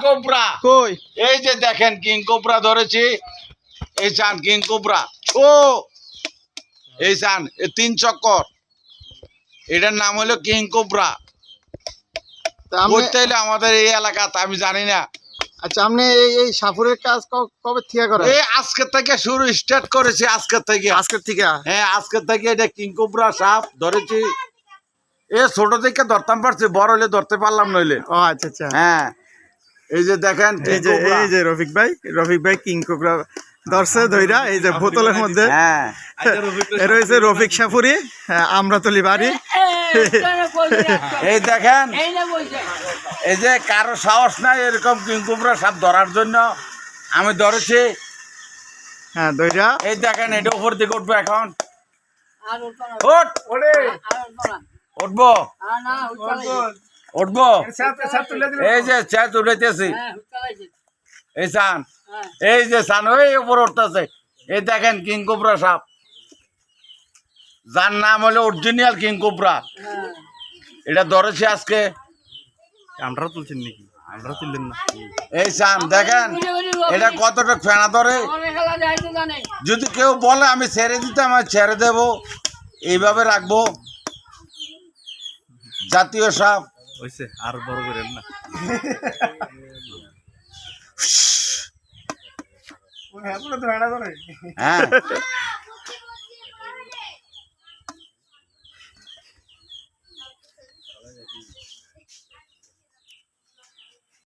Cobra. কই? এই যে দেখেন কিংকোবরা ধরেছি। এই চান কিং কোবরা। ও! এই চান তিন চক্কর। এটার নাম হলো কিং কোবরা। তা করতে হলে আমাদের এই এলাকাতে আমি জানি না। আচ্ছা আপনি এই এই সাপুরের কাজ কবে থেকে করেন? এই আজকের থেকে শুরু স্টার্ট করেছি আজকের থেকে। আজকের থেকে? হ্যাঁ আজকের থেকে এটা কিং কোবরা সাপ ধরেছি। এ ছোট থেকে ধরতাম পারছি বড় হলে ধরতে পারলাম নইলে। ও আচ্ছা আচ্ছা। হ্যাঁ। এই যে দেখেন এই যে এই যে রফিক ভাই রফিক ভাই কিং কোবরা দর্শে ধইরা এই যে বোতলের মধ্যে। হ্যাঁ। রয়েছে রফিক হ্যাঁ, আমরাতলি বাড়ি। এই দেখেন এই যে কারও সাহস নাই এরকম কিংকুবরা সাপ ধরার জন্য। আমি ধরেছি। হ্যাঁ ধইরা। এই দেখেন এটা উপর দিকে উঠবো এখন। উঠ! উঠবো। উঠবো? এই যে চা তুলেতেছি এই সান এই যে সান ওই উপর উঠতেছে। এই দেখেন কিংকুবরা সাপ। যার নাম হলো অরিজিনাল কিংকুবরা এটা ধরেছি আজকে। আমরা তুলছেন নাকি? আমরা তুললেন না। এই সান দেখেন এটা কতটা ফেনা ধরে। যদি কেউ বলে আমি ছেড়ে দিতাম আমি ছেড়ে দেব। এইভাবে রাখব। জাতীয় সাপ। হইছে আর বড় করেন না। হ্যাঁ